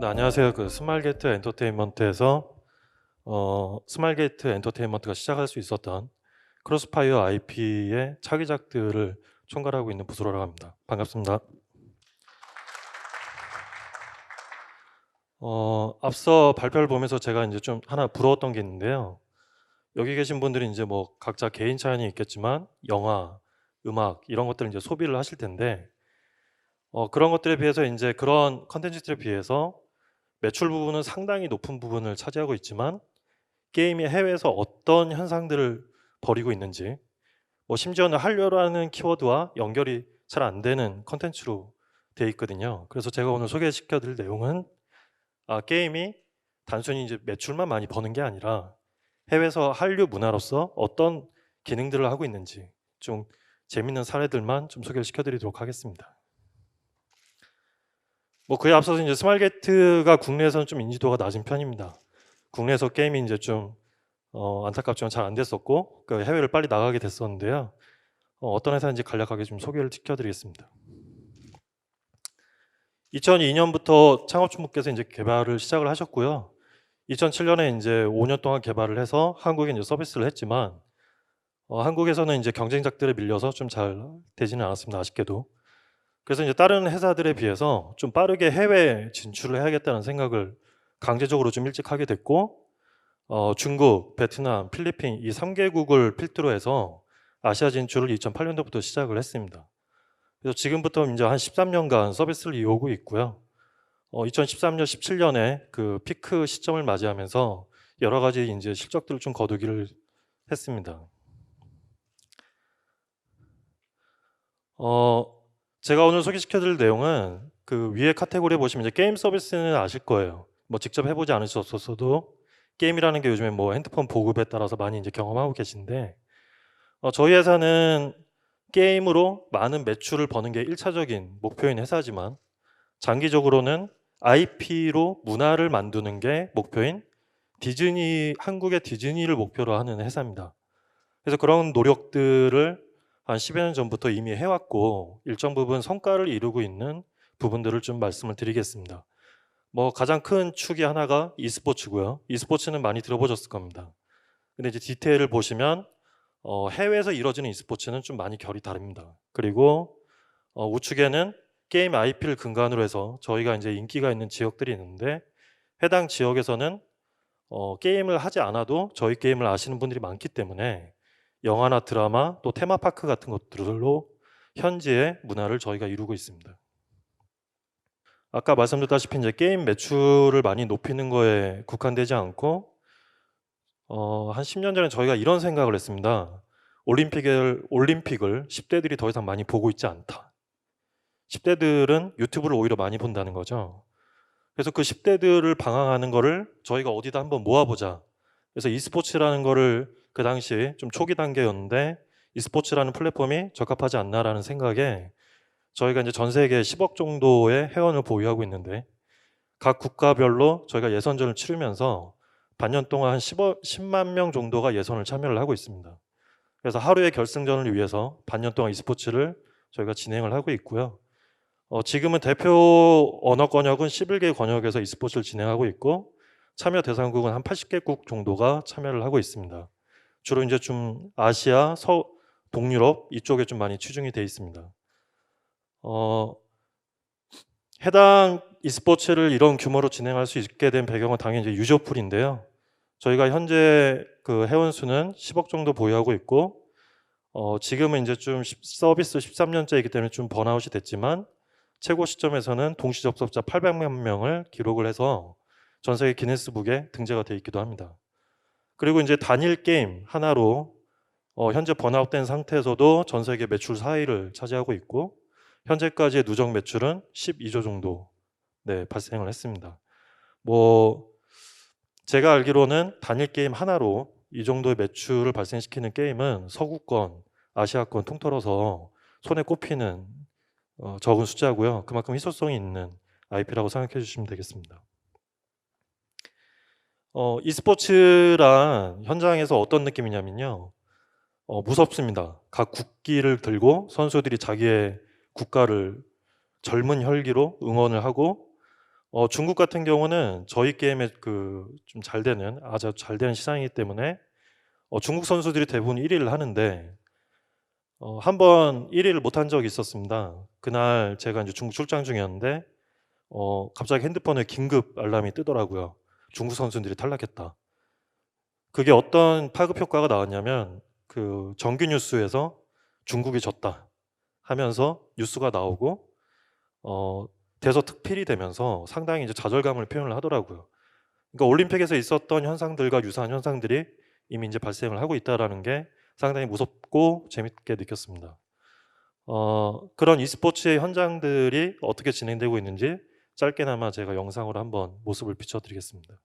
네, 안녕하세요. 그 스마일게이트 엔터테인먼트에서 어, 스마일게이트 엔터테인먼트가 시작할 수 있었던 크로스파이어 IP의 차기작들을 총괄하고 있는 부서라고 합니다. 반갑습니다. 어, 앞서 발표를 보면서 제가 이제 좀 하나 부러웠던 게 있는데요. 여기 계신 분들이 이제 뭐 각자 개인 차원이 있겠지만 영화, 음악 이런 것들을 이제 소비를 하실 텐데 어, 그런 것들에 비해서 이제 그런 컨텐츠들에 비해서 매출 부분은 상당히 높은 부분을 차지하고 있지만 게임이 해외에서 어떤 현상들을 벌이고 있는지 뭐 심지어는 한류라는 키워드와 연결이 잘 안 되는 컨텐츠로 돼 있거든요. 그래서 제가 오늘 소개시켜 드릴 내용은 아, 게임이 단순히 이제 매출만 많이 버는 게 아니라 해외에서 한류 문화로서 어떤 기능들을 하고 있는지 좀 재밌는 사례들만 좀 소개를 시켜드리도록 하겠습니다. 뭐 그에 앞서서 이제 스마일게이트가 국내에서는 좀 인지도가 낮은 편입니다. 국내에서 게임이 이제 좀 어, 안타깝지만 잘 안 됐었고 그 해외를 빨리 나가게 됐었는데요. 어, 어떤 회사인지 간략하게 좀 소개를 시켜드리겠습니다. 2002년부터 창업주분께서 이제 개발을 시작을 하셨고요. 2007년에 이제 5년 동안 개발을 해서 한국에 이제 서비스를 했지만 어, 한국에서는 이제 경쟁작들에 밀려서 좀 잘 되지는 않았습니다. 아쉽게도. 그래서 이제 다른 회사들에 비해서 좀 빠르게 해외 진출을 해야겠다는 생각을 강제적으로 좀 일찍 하게 됐고 어, 중국, 베트남, 필리핀 이 3개국을 필두로 해서 아시아 진출을 2008년도부터 시작을 했습니다. 그래서 지금부터 이제 한 13년간 서비스를 이어오고 있고요. 어, 2013년, 17년에 그 피크 시점을 맞이하면서 여러 가지 이제 실적들을 좀 거두기를 했습니다. 어, 제가 오늘 소개시켜드릴 내용은 그 위에 카테고리에 보시면 이제 게임 서비스는 아실 거예요. 뭐 직접 해보지 않으셨어도 게임이라는 게 요즘에 뭐 핸드폰 보급에 따라서 많이 이제 경험하고 계신데 어, 저희 회사는 게임으로 많은 매출을 버는 게 1차적인 목표인 회사지만 장기적으로는 IP로 문화를 만드는 게 목표인 디즈니 한국의 디즈니를 목표로 하는 회사입니다. 그래서 그런 노력들을 한 10여 년 전부터 이미 해왔고 일정 부분 성과를 이루고 있는 부분들을 좀 말씀을 드리겠습니다. 뭐 가장 큰 축이 하나가 e스포츠고요. e스포츠는 많이 들어보셨을 겁니다. 근데 이제 디테일을 보시면 어, 해외에서 이루어지는 e스포츠는 좀 많이 결이 다릅니다. 그리고 어, 우측에는 게임 IP를 근간으로 해서 저희가 이제 인기가 있는 지역들이 있는데 해당 지역에서는 어, 게임을 하지 않아도 저희 게임을 아시는 분들이 많기 때문에 영화나 드라마 또 테마파크 같은 것들로 현지의 문화를 저희가 이루고 있습니다. 아까 말씀드렸다시피 이제 게임 매출을 많이 높이는 거에 국한되지 않고 어, 한 10년 전에 저희가 이런 생각을 했습니다. 올림픽을 올림픽을 10대들이 더 이상 많이 보고 있지 않다. 10대들은 유튜브를 오히려 많이 본다는 거죠. 그래서 그 10대들을 방황하는 거를 저희가 어디다 한번 모아보자. 그래서 e스포츠라는 거를 그 당시 좀 초기 단계였는데 e스포츠라는 플랫폼이 적합하지 않나라는 생각에 저희가 이제 전 세계 10억 정도의 회원을 보유하고 있는데 각 국가별로 저희가 예선전을 치르면서 반년 동안 한 10억, 10만 명 정도가 예선을 참여를 하고 있습니다. 그래서 하루의 결승전을 위해서 반년 동안 e스포츠를 저희가 진행을 하고 있고요. 어, 지금은 대표 언어 권역은 11개 권역에서 e스포츠를 진행하고 있고 참여 대상국은 한 80개국 정도가 참여를 하고 있습니다. 주로 이제 좀 아시아, 서, 동유럽 이쪽에 좀 많이 치중이 돼 있습니다. 어, 해당 e스포츠를 이런 규모로 진행할 수 있게 된 배경은 당연히 이제 유저풀인데요. 저희가 현재 그 회원 수는 10억 정도 보유하고 있고 어, 지금은 이제 좀 서비스 13년째이기 때문에 좀 번아웃이 됐지만 최고 시점에서는 동시 접속자 800만 명을 기록을 해서 전 세계 기네스북에 등재가 돼 있기도 합니다. 그리고 이제 단일 게임 하나로 어, 현재 번아웃된 상태에서도 전 세계 매출 4위를 차지하고 있고 현재까지의 누적 매출은 12조 정도 네, 발생을 했습니다. 뭐 제가 알기로는 단일 게임 하나로 이 정도의 매출을 발생시키는 게임은 서구권, 아시아권 통틀어서 손에 꼽히는 어, 적은 숫자고요. 그만큼 희소성이 있는 IP라고 생각해 주시면 되겠습니다. 어, e스포츠란 현장에서 어떤 느낌이냐면요. 어, 무섭습니다. 각 국기를 들고 선수들이 자기의 국가를 젊은 혈기로 응원을 하고 어 중국 같은 경우는 저희 게임에 그 좀 잘 되는 아주 잘 되는 시장이기 때문에 어 중국 선수들이 대부분 1 위를 하는데 어 한번 1 위를 못한 적이 있었습니다. 그날 제가 인제 중국 출장 중이었는데 어 갑자기 핸드폰에 긴급 알람이 뜨더라고요. " 중국 선수들이 탈락했다." 그게 어떤 파급 효과가 나왔냐면 그 정규 뉴스에서 "중국이 졌다." 하면서 뉴스가 나오고 어 대서특필이 되면서 상당히 이제 좌절감을 표현을 하더라고요. 그러니까 올림픽에서 있었던 현상들과 유사한 현상들이 이미 인제 발생을 하고 있다라는 게 상당히 무섭고 재밌게 느꼈습니다. 어 그런 e스포츠의 현장들이 어떻게 진행되고 있는지 짧게나마 제가 영상으로 한번 모습을 비춰 드리겠습니다.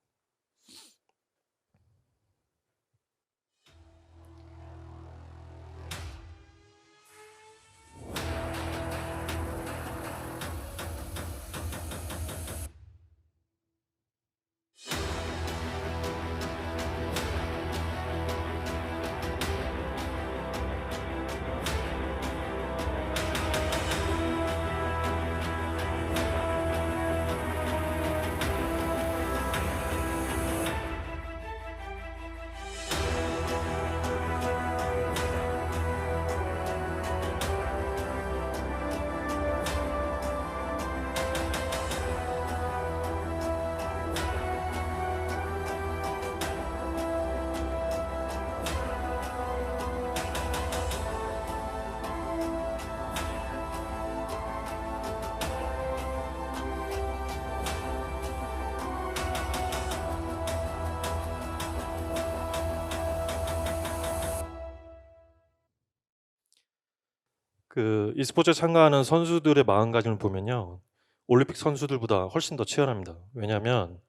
그 e스포츠에 참가하는 선수들의 마음가짐을 보면요. 올림픽 선수들보다 훨씬 더 치열합니다. 왜냐하면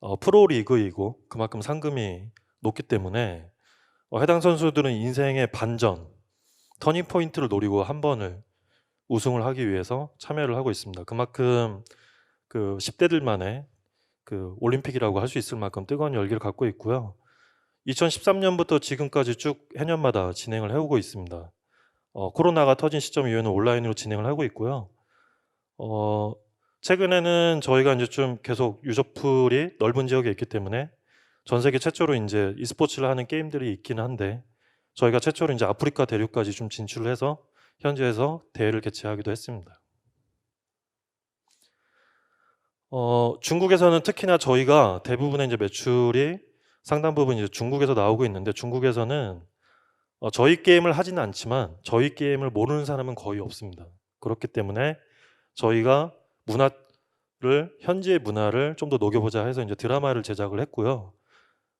어 프로리그이고 그만큼 상금이 높기 때문에 어 해당 선수들은 인생의 반전, 터닝 포인트를 노리고 한 번을 우승을 하기 위해서 참여를 하고 있습니다. 그만큼 그 10 대들만의 그 올림픽이라고 할 수 있을 만큼 뜨거운 열기를 갖고 있고요. 2013 년부터 지금까지 쭉 해년마다 진행을 해 오고 있습니다. 어 코로나가 터진 시점 이후에는 온라인으로 진행을 하고 있고요. 어 최근에는 저희가 인제 좀 계속 유저풀이 넓은 지역에 있기 때문에 전 세계 최초로 인제 e스포츠를 하는 게임들이 있기는 한데 저희가 최초로 인제 아프리카 대륙까지 좀 진출을 해서 현지에서 대회를 개최하기도 했습니다. 어 중국에서는 특히나 저희가 대부분의 인제 매출이 상당 부분 이제 중국에서 나오고 있는데 중국에서는 어 저희 게임을 하지는 않지만 저희 게임을 모르는 사람은 거의 없습니다. 그렇기 때문에 저희가 문화를 현지의 문화를 좀 더 녹여보자 해서 인제 드라마를 제작을 했고요.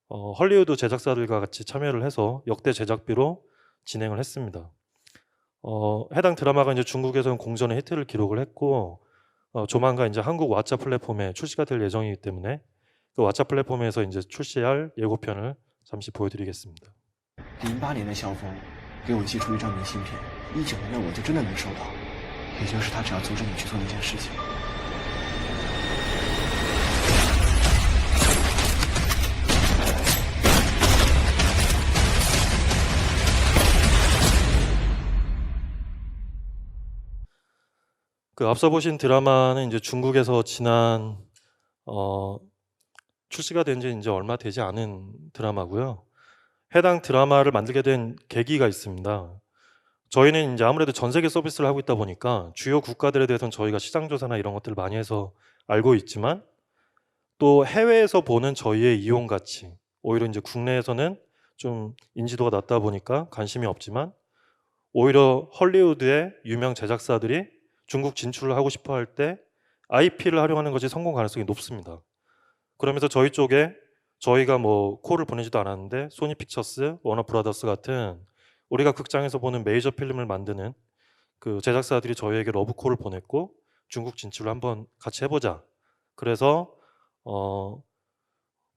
어 헐리우드 제작사들과 같이 참여를 해서 역대 제작비로 진행을 했습니다. 어 해당 드라마가 인제 중국에서는 공전의 히트를 기록을 했고 어 조만간 인제 한국 왓챠 플랫폼에 출시가 될 예정이기 때문에 그 왓챠 플랫폼에서 인제 출시할 예고편을 잠시 보여 드리겠습니다. 零八年的萧峰给我寄出一张明信片，一九年的我就真的能收到，也就是他只要阻止你去做那件事情。 그 앞서 보신 드라마는 인제 중국에서 지난 어 출시가 된 지 인제 얼마 되지 않은 드라마고요. 해당 드라마를 만들게 된 계기가 있습니다. 저희는 인제 아무래도 전 세계 서비스를 하고 있다 보니까 주요 국가들에 대해서는 저희가 시장 조사나 이런 것들을 많이 해서 알고 있지만 또 해외에서 보는 저희의 이용 가치, 오히려 인제 국내에서는 좀 인지도가 낮다 보니까 관심이 없지만 오히려 헐리우드의 유명 제작사들이 중국 진출을 하고 싶어 할 때 IP를 활용하는 것이 성공 가능성이 높습니다. 그러면서 저희 쪽에 저희가 뭐 콜을 보내지도 않았는데 소니 픽처스, 워너 브라더스 같은 우리가 극장에서 보는 메이저 필름을 만드는 그 제작사들이 저희에게 러브 콜을 보냈고 "중국 진출을 한번 같이 해 보자." 그래서 어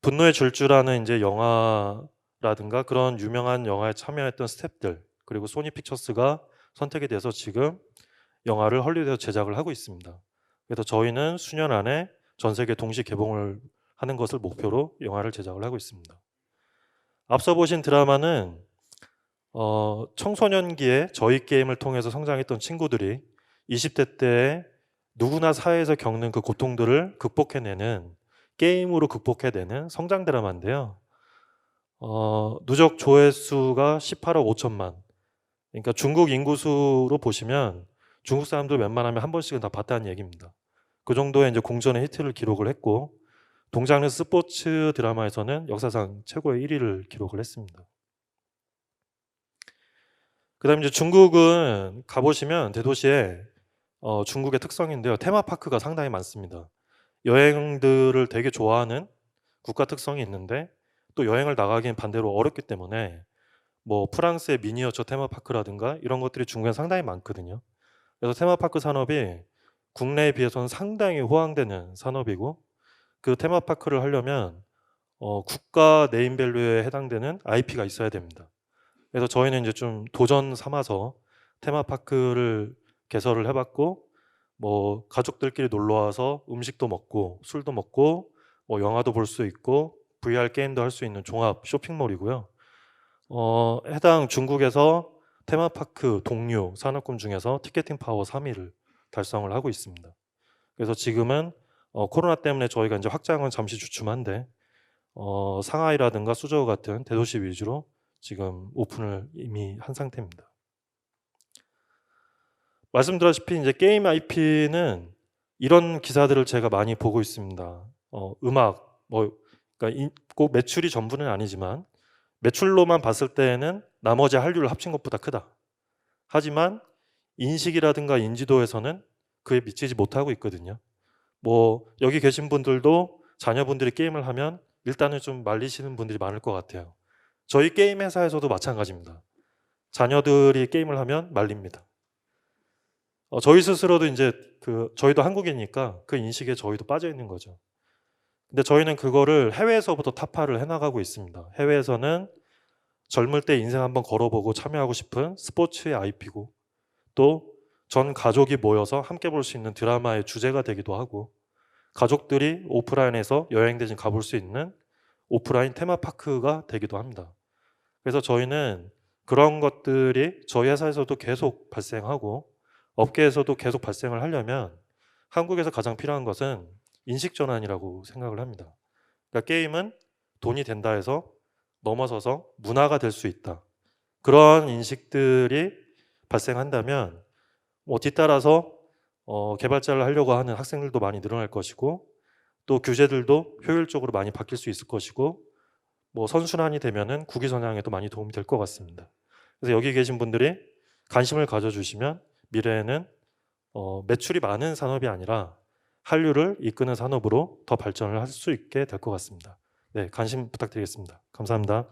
분노의 질주라는 인제 영화라든가 그런 유명한 영화에 참여했던 스태프들 그리고 소니 픽처스가 선택이 돼서 지금 영화를 헐리우드에서 제작을 하고 있습니다. 그래서 저희는 수년 안에 전 세계 동시 개봉을 하는 것을 목표로 영화를 제작을 하고 있습니다. 앞서 보신 드라마는 어 청소년기에 저희 게임을 통해서 성장했던 친구들이 20대 때에 누구나 사회에서 겪는 그 고통들을 극복해내는 게임으로 극복해내는 성장 드라마인데요. 어, 누적 조회수가 18억 5천만. 그러니까 중국 인구수로 보시면 중국 사람들 웬만하면 한 번씩은 다 봤다는 얘기입니다. 그 정도의 이제 공전의 히트를 기록을 했고 동장르 스포츠 드라마에서는 역사상 최고의 1위를 기록을 했습니다. 그다음 이제 중국은 가보시면 대도시에 어, 중국의 특성인데요. 테마파크가 상당히 많습니다. 여행들을 되게 좋아하는 국가 특성이 있는데 또 여행을 나가기엔 반대로 어렵기 때문에 뭐 프랑스의 미니어처 테마파크라든가 이런 것들이 중국에 상당히 많거든요. 그래서 테마파크 산업이 국내에 비해서는 상당히 호황되는 산업이고 그 테마파크를 하려면 어, 국가 네임밸류에 해당되는 IP가 있어야 됩니다. 그래서 저희는 이제 좀 도전 삼아서 테마파크를 개설을 해봤고 뭐 가족들끼리 놀러 와서 음식도 먹고 술도 먹고 뭐 영화도 볼 수 있고 VR 게임도 할 수 있는 종합 쇼핑몰이고요. 어, 해당 중국에서 테마파크 동료 산업군 중에서 티켓팅 파워 3위를 달성을 하고 있습니다. 그래서 지금은 어, 코로나 때문에 저희가 이제 확장은 잠시 주춤한데 어, 상하이라든가 수저우 같은 대도시 위주로 지금 오픈을 이미 한 상태입니다. 말씀드렸다시피 이제 게임 IP는 이런 기사들을 제가 많이 보고 있습니다. 어, 음악 뭐 그러니까 이- 꼭 매출이 전부는 아니지만 매출로만 봤을 때에는 나머지 한류를 합친 것보다 크다. 하지만 인식이라든가 인지도에서는 그에 미치지 못하고 있거든요. 뭐 여기 계신 분들도 자녀분들이 게임을 하면 일단은 좀 말리시는 분들이 많을 것 같아요. 저희 게임 회사에서도 마찬가지입니다. 자녀들이 게임을 하면 말립니다. 어, 저희 스스로도 이제 그 저희도 한국이니까 그 인식에 저희도 빠져 있는 거죠. 근데 저희는 그거를 해외에서부터 타파를 해나가고 있습니다. 해외에서는 젊을 때 인생 한번 걸어보고 참여하고 싶은 스포츠의 IP고 또 전 가족이 모여서 함께 볼 수 있는 드라마의 주제가 되기도 하고 가족들이 오프라인에서 여행 대신 가볼 수 있는 오프라인 테마파크가 되기도 합니다. 그래서 저희는 그런 것들이 저희 회사에서도 계속 발생하고 업계에서도 계속 발생을 하려면 한국에서 가장 필요한 것은 인식 전환이라고 생각을 합니다. 그러니까 게임은 돈이 된다 해서 넘어서서 문화가 될 수 있다. 그런 인식들이 발생한다면 뭐 뒤따라서 어, 개발자를 하려고 하는 학생들도 많이 늘어날 것이고 또 규제들도 효율적으로 많이 바뀔 수 있을 것이고 뭐 선순환이 되면은 국위 선양에도 많이 도움이 될 것 같습니다. 그래서 여기 계신 분들이 관심을 가져주시면 미래에는 어, 매출이 많은 산업이 아니라 한류를 이끄는 산업으로 더 발전을 할 수 있게 될 것 같습니다. 네, 관심 부탁드리겠습니다. 감사합니다.